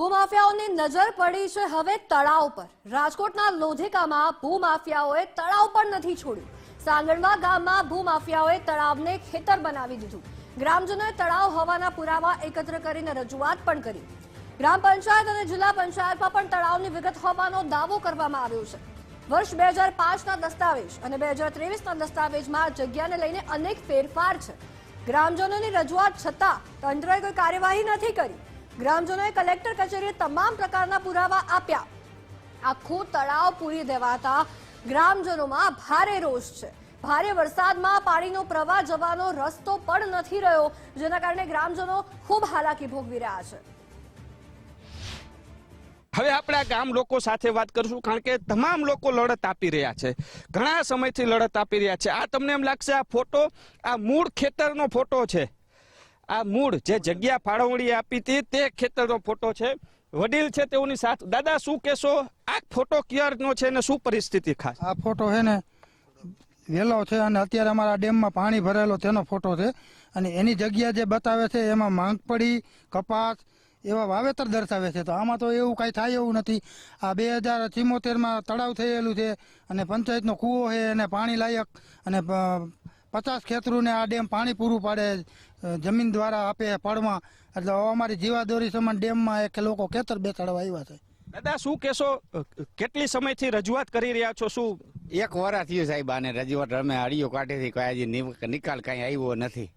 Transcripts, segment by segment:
ભૂમાફિયાઓની નજર પડી છે હવે તળાવ પર. રાજકોટના લોધિકામાં ભૂમાફિયાઓએ તળાવ પણ નથી છોડ્યું. સાંગણવા ગામમાં ભૂમાફિયાઓએ તળાવને ખેતર બનાવી દીધું. ગ્રામજનોએ તળાવ હોવાના પુરાવા એકત્ર કરીને રજૂઆત પણ કરી. ગ્રામ પંચાયત અને જિલ્લા પંચાયતમાં પણ તળાવની વિગત હોવાનો દાવો કરવામાં આવ્યો છે. વર્ષ બે હજાર પાંચના દસ્તાવેજ અને બે હજાર ત્રેવીસના દસ્તાવેજમાં જગ્યાને લઈને અનેક ફેરફાર છે. ગ્રામજનોની રજૂઆત છતાં તંત્રએ કોઈ કાર્યવાહી નથી કરી. ગ્રામજનોએ કલેક્ટર કચેરીએ તમામ પ્રકારના પુરાવા આપ્યા. આખું તળાવ પૂરી દેવાતા ગ્રામજનોમાં ભારે રોષ છે. ભારે વરસાદમાં પાણીનો પ્રવાહ જવાનો રસ્તો પણ નથી રહ્યો, જેના કારણે ગ્રામજનો ખૂબ હાલાકી ભોગવી રહ્યા છે. હવે આપણે આ ગામ લોકો સાથે વાત કરીશું, કારણ કે તમામ લોકો લડત આપી રહ્યા છે. ઘણા સમયથી લડત આપી રહ્યા છે. આ તમને એમ લાગશે આ ફોટો, આ મૂળ ખેતરનો ફોટો છે. આ મૂળ જે જગ્યા ફાળવણી આપી હતી, તે ખેતરનો ફોટો છે. વડીલ છે તેઓની સાથે. દાદા, શું કહેશો? આ ફોટો ક્યારનો છે ને શું પરિસ્થિતિ ખાસ? આ ફોટો છે ને, વેલો છે અને અત્યારે અમારા ડેમમાં પાણી ભરેલો તેનો ફોટો છે. અને એની જગ્યા જે બતાવે છે, એમાં માંગપડી કપાસ એવા વાવેતર દર્શાવે છે. તો આમાં તો એવું કાંઈ થાય એવું નથી. આ બે હજાર ચિમોતેરમાં તળાવ થયેલું છે અને પંચાયતનો કૂવો છે, એને પાણી લાયક અને પચાસ ખેતરોને આ ડેમ પાણી પૂરું પાડે જમીન દ્વારા આપે પડમાં એટલે અમારી જીવાદોરી સમાન ડેમમાં એક લોકો ખેતર બેસાડવા આવ્યા છે. દાદા શું કહેશો? કેટલી સમયથી રજૂઆત કરી રહ્યા છો? શું એક વરા થયું સાહેબ આને રજૂઆત અમે અડીઓ કાઢેથી કોઈ નિકાલ કઈ આવ્યો નથી.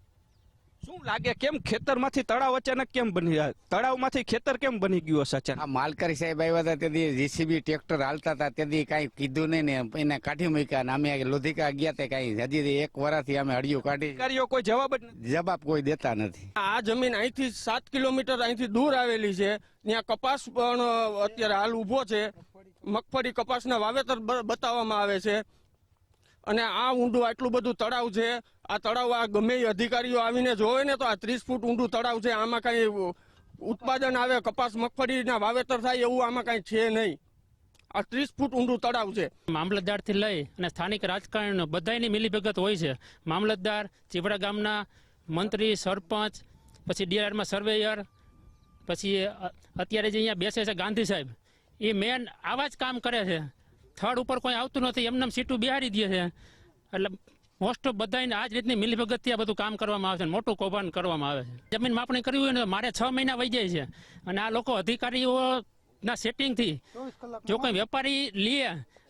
શું લાગે કેમ ખેતરમાંથી તળાવ અચાનક કેમ બની તળાવમાંથી ખેતર કેમ બની ગયું હશે અચાનક? આ માલકરી સાહેબ આવ્યા હતા તેથી જીસીબી ટ્રેક્ટર હાલતા હતા તેથી કઈ કીધું નહીં ને એને કાઢી મૂક્યા ને અમે લોધિકા ગયા તે કઈ હજી એક વરાથી અમે હળીઓ કાઢી. અધિકારીઓ કોઈ જવાબ જ જવાબ કોઈ દેતા નથી. આ જમીન અહીંથી સાત કિલોમીટર અહીંથી દૂર આવેલી છે. ત્યાં કપાસ પણ અત્યારે હાલ ઊભો છે. મગફળી કપાસના વાવેતર બતાવવામાં આવે છે. અને આ ઊંડું આટલું બધું તળાવ છે. આ તળાવ આ ગમે અધિકારીઓ આવીને જોવે ને તો આ ત્રીસ ફૂટ ઊંડું તળાવ છે, આમાં કઈ ઉત્પાદન આવે, કપાસ મગફળીના વાવેતર થાય એવું આમાં કઈ છે નહીં. આ ત્રીસ ફૂટ ઊંડું તળાવ છે. મામલતદારથી લઈ અને સ્થાનિક રાજકારણીઓ બધાની મિલીભગત હોય છે. મામલતદાર, ચીવડા ગામના મંત્રી, સરપંચ, પછી ડીઆરમાં સર્વેયર, પછી અત્યારે જે અહીંયા બેસે છે ગાંધી સાહેબ, એ મેન આવા જ કામ કરે છે. થર્ડ ઉપર કોઈ આવતું નથી એમને સીટું બિહારી દે છે. એટલે મોસ્ટ ઓફ બધાને આ જ રીતની મિલીભગતથી આ બધું કામ કરવામાં આવે છે મોટું કૌભાંડ કરવામાં આવે છે. જમીન માપણી કરવી હોય ને મારે છ મહિના વહી જાય છે. અને આ લોકો અધિકારીઓના સેટિંગથી જો કોઈ વેપારી લે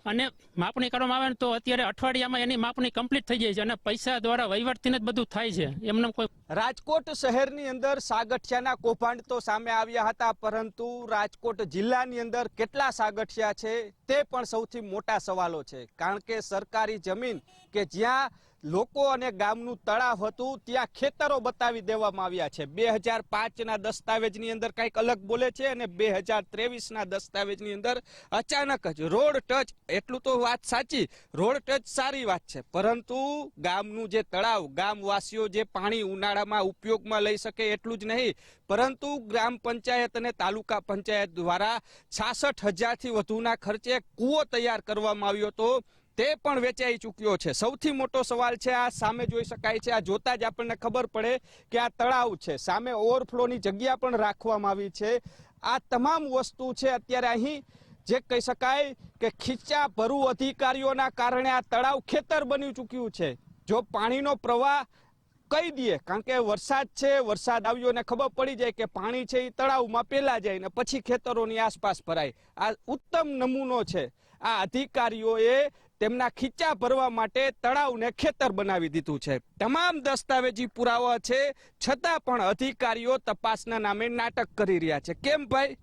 અને માપણી કરવામાં આવે ને તો અત્યારે અઠવાડિયામાં એની માપણી કમ્પ્લીટ થઈ જાય છે અને પૈસા દ્વારા વહીવટથી જ બધું થાય છે. એમને કોઈ રાજકોટ શહેરની અંદર સાગઠિયાના કૌભાંડ તો સામે આવ્યા હતા, પરંતુ રાજકોટ જિલ્લાની અંદર કેટલા સાગઠિયા છે તે પણ સૌથી મોટા સવાલો છે. કારણ કે સરકારી જમીન કે જ્યાં લોકો અને ગામનું તળાવ હતું, ત્યાં ખેતરો બતાવી દેવામાં આવ્યા છે. બે હજાર પાંચના દસ્તાવેજની અંદર કંઈક અલગ બોલે છે અને બે હજાર ત્રેવીસના દસ્તાવેજની અંદર અચાનક જ રોડ ટચ, એટલું તો વાત સાચી, રોડ ટચ સારી વાત છે. પરંતુ ગામનું જે તળાવ, ગામવાસીઓ જે પાણી ઉનાળામાં ઉપયોગમાં લઈ શકે એટલું જ નહીં. પરંતુ ગ્રામ પંચાયત અને તાલુકા પંચાયત દ્વારા છાસઠ હજારથી વધુના ખર્ચે કૂવો તૈયાર કરવામાં આવ્યો હતો. તે પણ વેચાઈ ચૂક્યો છે. સૌથી મોટો સવાલ છે, આ સામે જોઈ શકાય છે. આ જોતા જ આપણને ખબર પડે કે આ તળાવ છે. સામે ઓવરફ્લોની જગ્યા પણ રાખવામાં આવી છે. આ તમામ વસ્તુ છે, અત્યારે અહીં જે કહી શકાય કે ખીચા ભરુ અધિકારીઓના કારણે આ તળાવ ખેતર બની ચૂક્યું છે. જો પાણીનો પ્રવાહ કહી દઈએ, કારણ કે વરસાદ છે, વરસાદ આવ્યો ને ખબર પડી જાય કે પાણી છે એ તળાવમાં પેલા જાય ને પછી ખેતરોની આસપાસ ભરાય. આ ઉત્તમ નમૂનો છે. આ અધિકારીઓએ તેમના ખીચા ભરવા માટે તળાવને ખેતર બનાવી દીધું છે. તમામ દસ્તાવેજી પુરાવા છે, છતાં પણ અધિકારીઓ તપાસના નામે નાટક કરી રહ્યા છે. કેમ ભાઈ?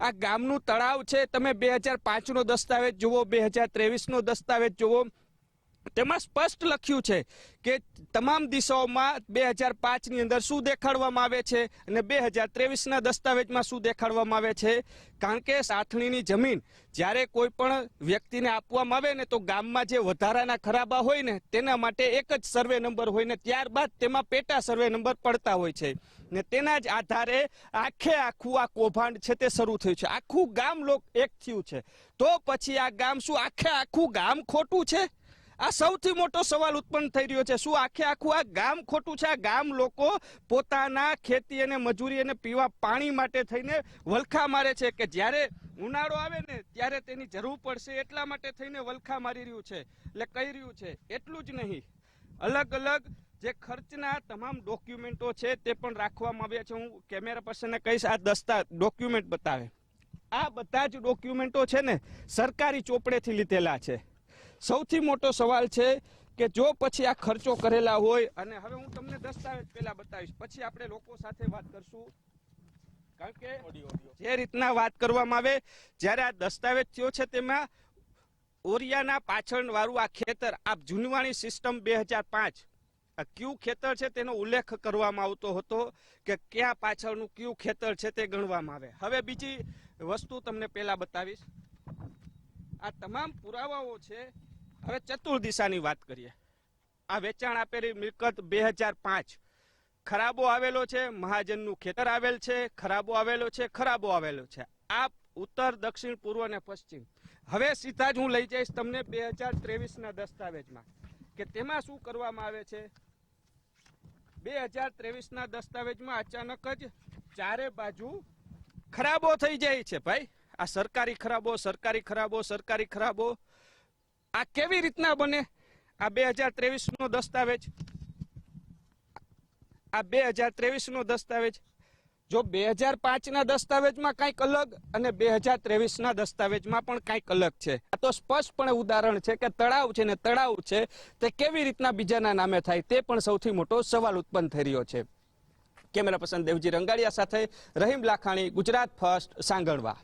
આ ગામનું તળાવ છે, તમે બે હજાર પાંચનો દસ્તાવેજ જુઓ, બે હજાર ત્રેવીસનો દસ્તાવેજ જુઓ. તેમાં સ્પષ્ટ લખ્યું છે કે તમામ દિશાઓમાં બે હજાર પાંચની અંદર શું દેખાડવામાં આવે છે અને બે હજાર ત્રેવીસના દસ્તાવેજમાં શું દેખાડવામાં આવે છે? કારણ કે સાથણીની જમીન જ્યારે કોઈ પણ વ્યક્તિને આપવામાં આવે ને તો ગામમાં જે વધારાના ખરાબા હોય ને તેના માટે એક જ સર્વે નંબર હોય ને ત્યારબાદ તેમાં પેટા સર્વે નંબર પડતા હોય છે. ને તેના જ આધારે આખે આખું આ કૌભાંડ છે તે શરૂ થયું છે. આખું ગામ લોક એક થયું છે. તો પછી આ ગામ શું આખે આખું ગામ ખોટું છે? આ સૌથી મોટો સવાલ ઉત્પન્ન થઈ રહ્યો છે. શું આખે આખું આ ગામ ખોટું છે? આ ગામ લોકો પોતાના ખેતી અને મજૂરી અને પીવા પાણી માટે થઈને વલખા મારે છે કે જ્યારે ઉનાળો આવે ને ત્યારે તેની જરૂર પડશે એટલા માટે થઈને વલખા મારી રહ્યું છે. એટલે કહી રહ્યું છે, એટલું જ નહીં. અલગ અલગ જે ખર્ચના તમામ ડોક્યુમેન્ટો છે તે પણ રાખવામાં આવ્યા છે. હું કેમેરા પર્સનને કહીશ, આ દસ્તા ડોક્યુમેન્ટ બતાવે. આ બધા જ ડોક્યુમેન્ટો છે ને સરકારી ચોપડેથી લીધેલા છે. સૌથી મોટો સવાલ છે કે જો પછી આ ખર્ચો કરેલા હોય અને હવે હું તમને દસ્તાવેજ પહેલા બતાવીશ પછી આપણે લોકો સાથે વાત કરશું. કારણ કે જે રીતના વાત કરવામાં આવે જ્યારે આ દસ્તાવેજ થયો છે તેમાં ઓરિયાના પાછળ વાળું આ ખેતર આ જૂનવાણી સિસ્ટમ બે હજાર પાંચ આ કયું ખેતર છે તેનો ઉલ્લેખ કરવામાં આવતો હતો કે ક્યાં પાછળનું કયું ખેતર છે તે ગણવામાં આવે. હવે બીજી વસ્તુ તમને પહેલા બતાવીશ. આ તમામ પુરાવાઓ છે હવે ચતુર્દિશાની વાત કરીએ. આ વેચાણ આપેલી મિલકત બે હજાર પાંચ. ખરાબો આવેલો છે, મહાજનનું ખેતર આવેલ છે, ખરાબો આવેલો છે, ખરાબો આવેલો છે. આ ઉત્તર, દક્ષિણ, પૂર્વ અને પશ્ચિમ. હવે સીધા જ હું લઈ જઈશ તમને બે હજાર ત્રેવીસના દસ્તાવેજમાં કે તેમાં શું કરવામાં આવે છે? બે હજાર ત્રેવીસના દસ્તાવેજમાં અચાનક જ ચારે બાજુ ખરાબો થઈ જાય છે ભાઈ. આ સરકારી ખરાબો સરકારી ખરાબો સરકારી ખરાબો. આ કેવી રીતના બને? આ બે હજાર ત્રેવીસનો દસ્તાવેજ? આ બે હજાર ત્રેવીસનો દસ્તાવેજ? જો બે હજાર પાંચના દસ્તાવેજમાં કંઈક અલગ અને બે હજાર ત્રેવીસના દસ્તાવેજમાં પણ કંઈક અલગ છે. આ તો સ્પષ્ટપણે ઉદાહરણ છે કે તળાવ છે ને તળાવ છે, તે કેવી રીતના બીજાના નામે થાય તે પણ સૌથી મોટો સવાલ ઉત્પન્ન થઈ રહ્યો છે. કેમેરા પર્સન દેવજી રંગાડિયા સાથે રહીમ લાખાણી, ગુજરાત ફર્સ્ટ, સાંગણવા.